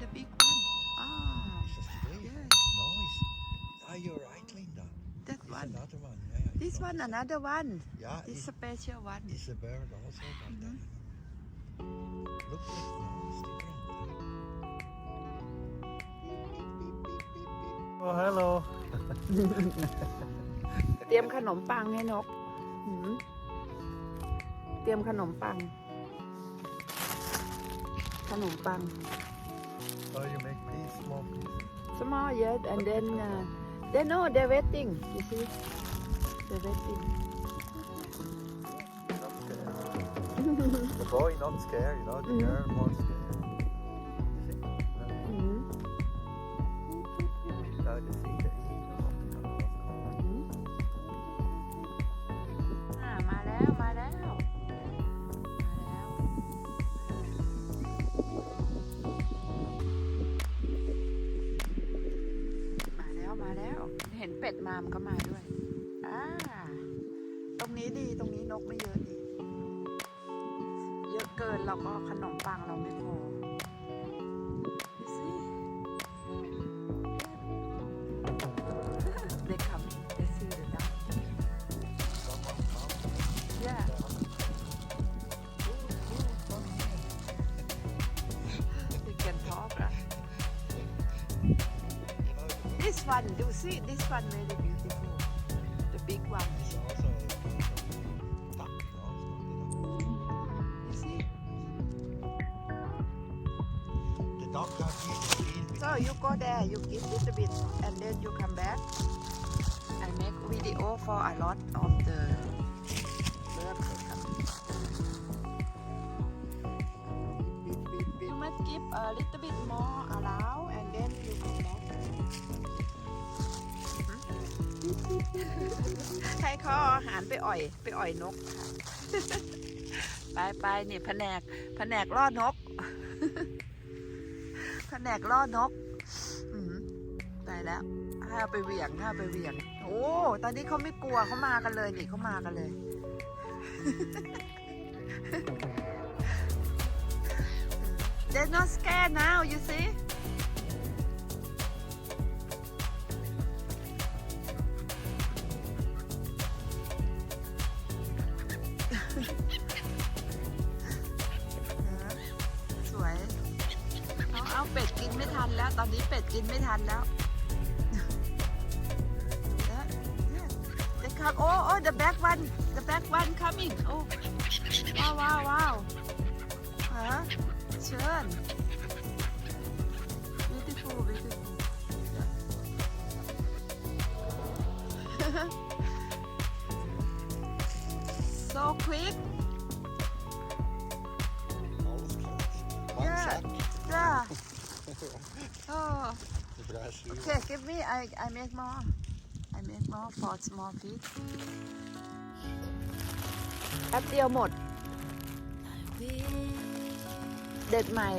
the big one. Ah, It's just today. yes. Nice. Ah, you're right, Linda. That It's one. another one. Yeah, yeah, it's This not one, the same. another one. Yeah, This it's, special one. it's a bird also, but Mhm. uh, look like no, it's different. Oh, hello. เตรียมขนมปังให้นกหืมเตรียมขนมปัง ขนมปัง Oh, you make peace, small small yes and then uh, they know they're waiting you see they're waiting Not scared. the boy not scared, you know, the Mhm. girl more scared. One you see this one very beautiful ให้เขาเอาอาหารไปอ่อย ไปอ่อยนกไปไปนี่แผนกแผนกล่อนกแผนกล่อนกตายแล้วห้าไปเหวี่ยงห้าไปเหวี่ยง โอ้ตอนนี้เขาไม่กลัวเขามากันเลยนี่เขามากันเลย They're not scared now you see เอาเอาเป็ดกินไม่ทันแล้ว ตอนนี้เป็ดกินไม่ทันแล้ว The come oh oh the back one the back one coming oh ว้าวว้าวว้าวฮะเชิญ beautiful beautiful so quick Brass shoe. Okay, give me. I I make more. I make more for small feet. แป๊บเดียวหมด เด็ดใหม่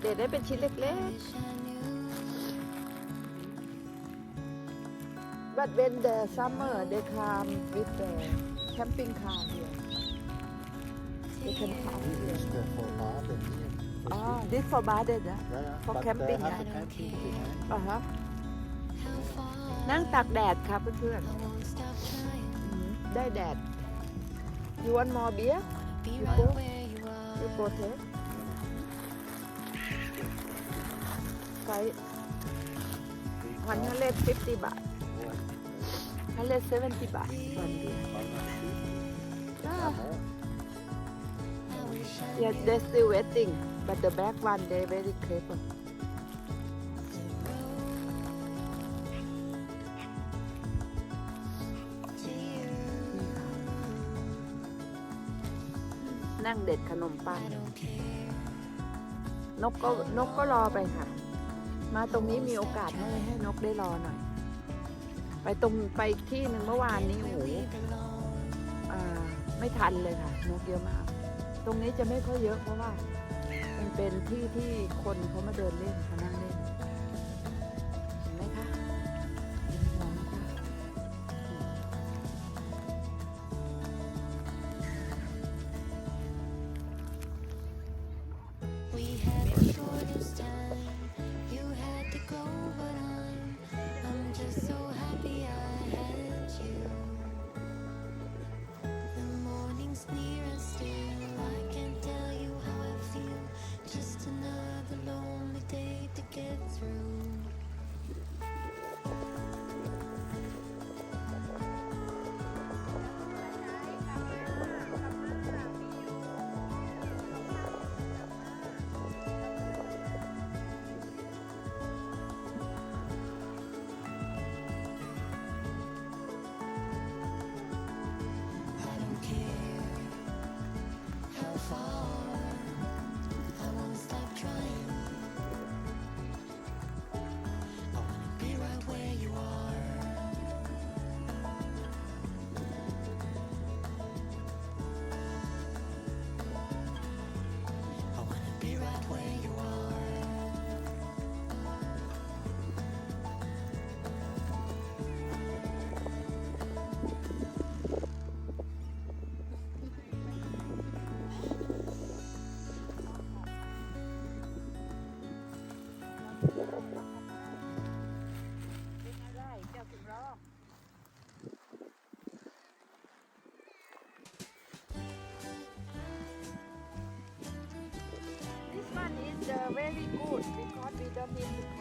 เด็ดได้เป็นชิ้นเล็กๆ But when the summer they come with the camping car here. They can come here. Just uh, for baden here. Ah, this for baden, ah? Yeah, yeah. for but camping, They have yeah. a camping behind. อะฮะนั่งตากแดดครับเพื่อนๆอืมได้แดด You want more beer You go You go take ไฟวันละเลฟฟิฟตี้บาทฮันเลเซเวนตี้บาทวันเดียว Ah, yeah they still waiting but the back one they very clever นั่งเด็ดขนมปังนกก็นกก็รอไปค่ะ มาตรงนี้มีโอกาสให้ให้นกได้รอหน่อย ไปตรงไปที่หนึ่งเมื่อวานนี้โอ้โหอ่าไม่ทันเลยค่ะ นกเยอะมาก ตรงนี้จะไม่ค่อยเยอะเพราะว่า มันเป็นที่ที่คนเขามาเดินเล่นนะ Facebook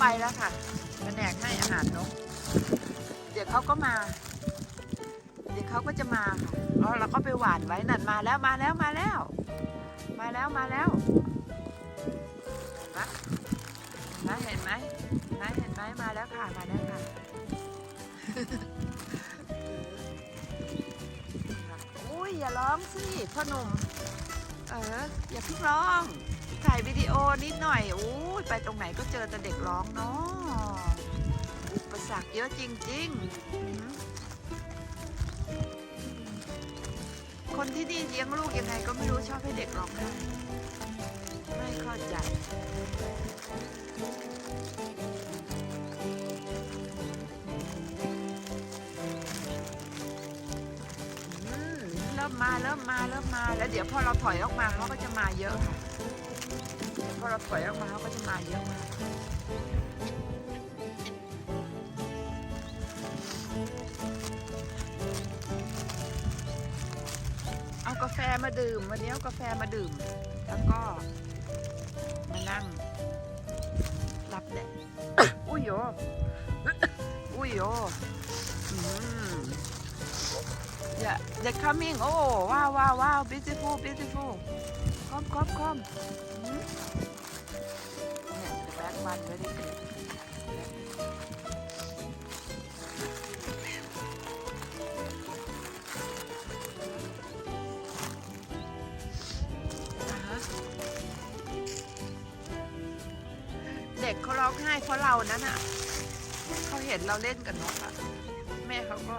ไปแล้วค่ะแผนกให้อาหารนก เดี๋ยวเขาก็มา เดี๋ยวเขาก็จะมาค่ะแล้วเราก็ไปหวานไว้นั่นมาแล้วมาแล้วมาแล้ว มาแล้วมาแล้วนะเห็นไหมนะเห็นไหมมาแล้วค่ะมาแล้วค่ะอุ้ยอย่าร้องสิพ่อหนุ่มเอออย่าเพิ่งร้อง ถ่ายวิดีโอนิดหน่อยอู้ไปตรงไหนก็เจอแต่เด็กร้องเนาะอุปสรรคเยอะจริง ๆ คนที่นี่เลี้ยงลูกยังไงก็ไม่รู้ชอบให้เด็กร้องไห้ไม่เข้าใจเริ่มมาเริ่มมาเริ่มมาแล้วเดี๋ยวพอเราถอยออกมาเขาก็จะมาเยอะค่ะ พอเราถอยออกมาเขาก็จะมาเยอะมากเอากาแฟมาดื่ม วันนี้เอากาแฟมาดื่ม แล้วก็มานั่ง รับแดดอุ้ยโยอุ้ยโยอืม Yeah, they're coming. Oh, wow, wow, wow. Beautiful, beautiful. Come, come, come. Hmm? มันก็ดีเด็กเขาร้องไห้เพราะเรานั่นอะเขาเห็นเราเล่นกับนกอะ แม่เขาก็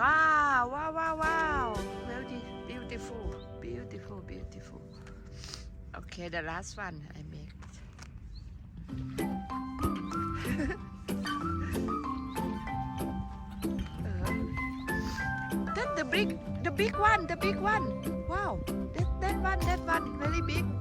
ว้าวว้าวว้าวว้าว beautiful beautiful beautiful okay the last one one. Wow, that that one, that one, very big.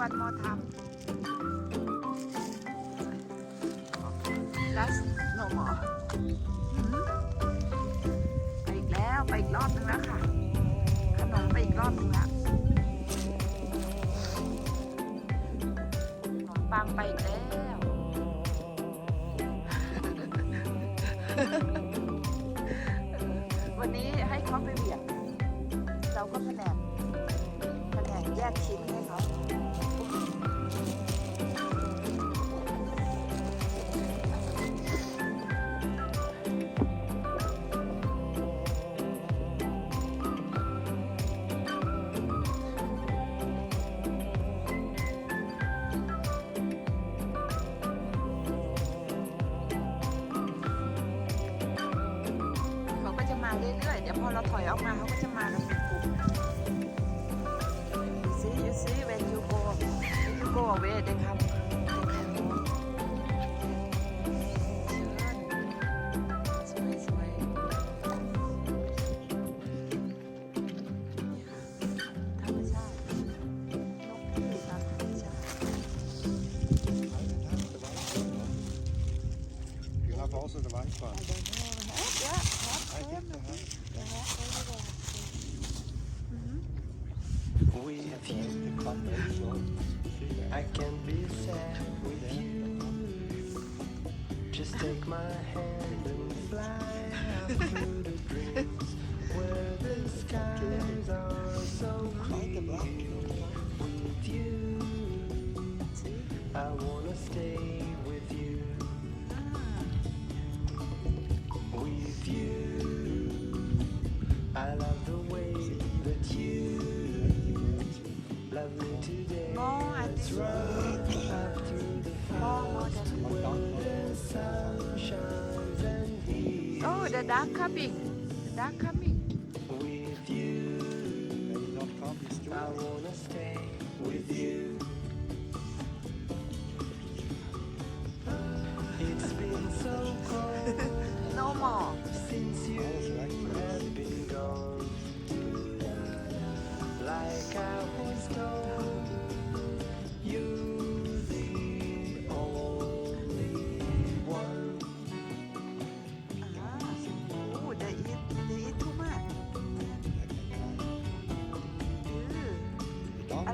วันมอทำ More, I Let's think. run up through the More, more than sun shines and heat. Oh, the duck coming. The duck coming. With you, Maybe not come, it's true. I wanna stay with you. It's been so cold No more.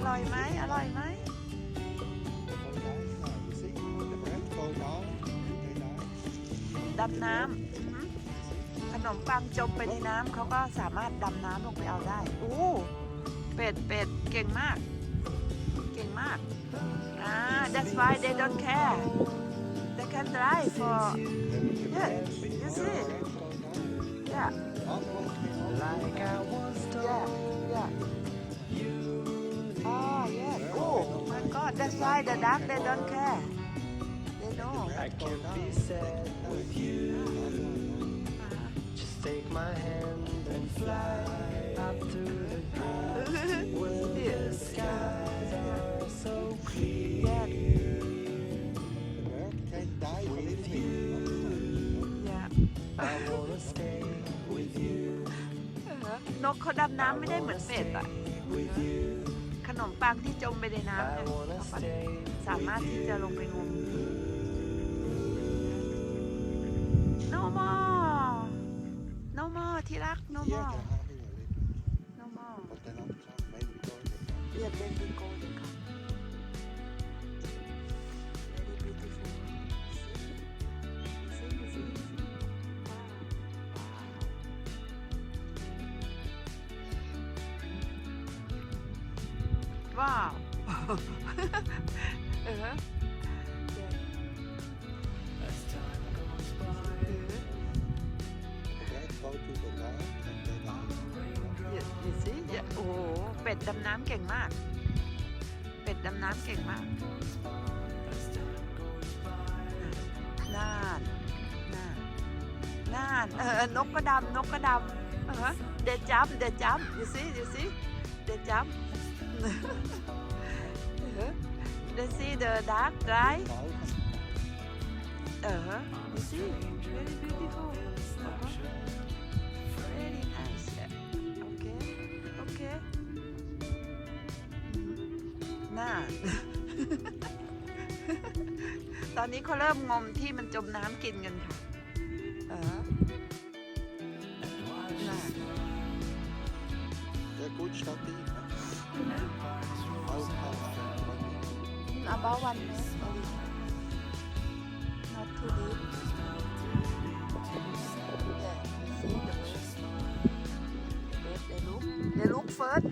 ร่อยไหมอร่อยไหม go down. Now, you see, the bread go down, they die. ดำน้ำอือหือขนมปังจมไปในน้ำเขาก็สามารถดำน้ำลงไปเอาได้โอ้เป็ดเป็ดเก่งมาก เก่งมากอ่า that's why they don't care they can drive for Then you yeah you the see bread go down. yeah Otherwise, we all Like I was yeah why the duck they don't care they know I can be sad with you. Just take my hand and fly up to the dreams where the skies are so clear. yeah the bird can die for With living. yeah I wanna stay with you, นกเขาดำน้ำไม่ได้เหมือนเป็ดอะ with you. ข นมปังที่จมไปในน้ำ I เนี่ย wanna เขา stay สามารถที่จะลงไปงม no more no more ที่รัก no Here more they have it a little, dog and they die. เดี๋ยวเดี๋ยวสิเดี๋ยวโอ้โหเป็ดดำน้ำเก่งมาก เป็ดดำน้ำเก่งมากน่านน่านน่านเออนกก็ดำนกก็ดำเออเดจัมเดจัมดูสิดูสิเดจัม เดซีเดอะดาร์กไร Cow เออดูสิ very beautiful เออ very nice โอเคโอเคน่า ตอนนี้เขาเริ่มงมที่มันจมน้ำกินกันค่ะเออน่ะ Ja, gut stabil. About one meter only not too deep yeah see the bird bird they look they look first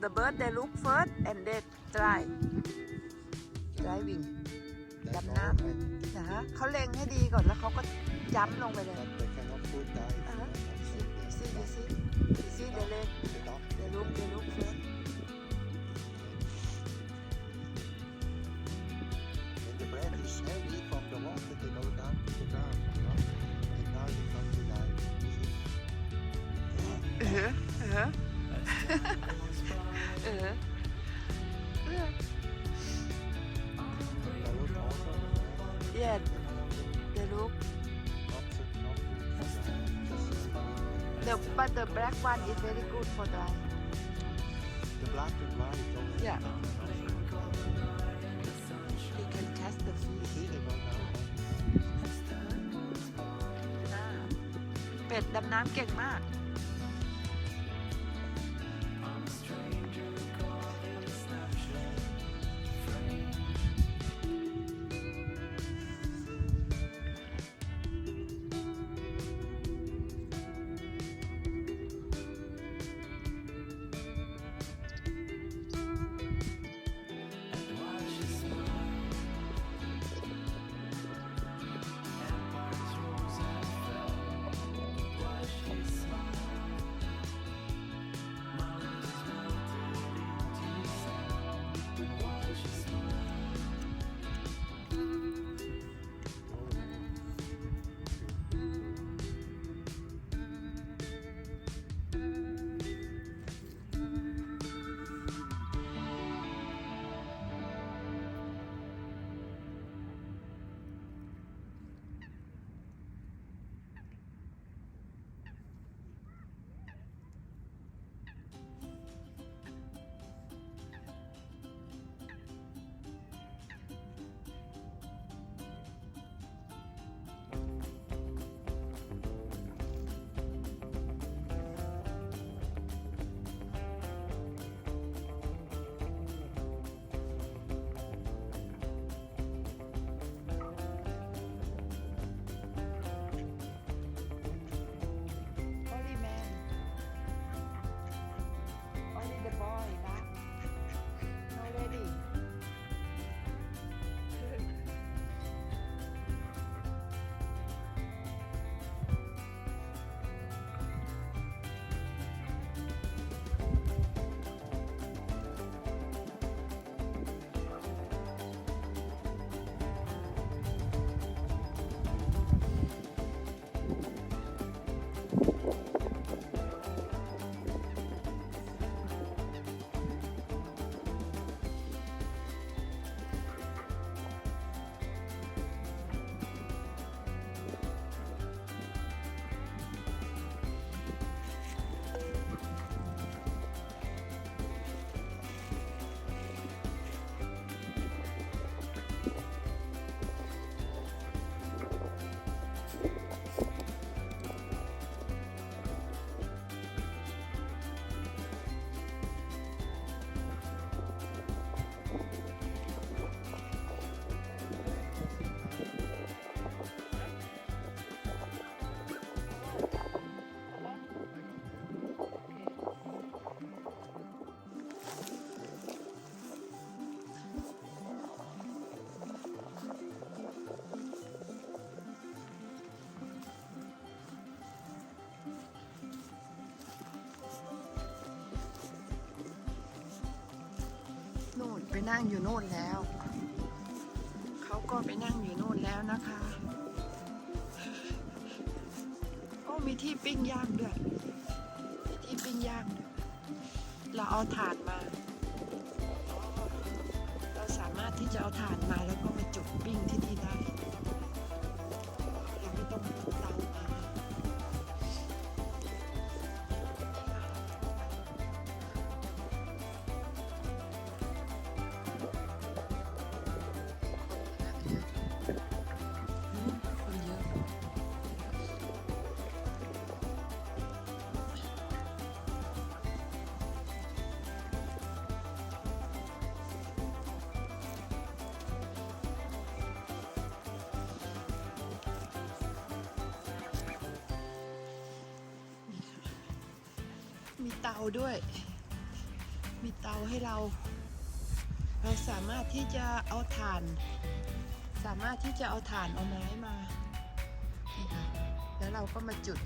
the bird they look first and they try driving That's Dầm all Nam. right. นะฮะเขาเล็งให้ดีก่อนแล้วเขาก็ย้ำลงไปเลย But they cannot put dive. Uh-huh. see see you see you see the leg The duck, they look they look first When look Not so, not good for dive. Just the but the black one is very good for dry the black and white. only. Yeah. you can catch the You fish see, they go down. เป็ดดำน้ำเก่งมาก ไปนั่งอยู่โน่นแล้ว เขาก็ไปนั่งอยู่โน่นแล้วนะคะโอ้มีที่ปิ้งย่างด้วยมีที่ปิ้งย่างด้วยเราเอาถ่านมา เราสามารถที่จะเอาถ่านมาแล้วก็มาจุดปิ้งที่นี่ได้ เตาด้วย มีเตาให้เรา เราสามารถที่จะเอาถ่าน สามารถที่จะเอาถ่านเอาไม้มานี่ค่ะแล้วเราก็มาจุด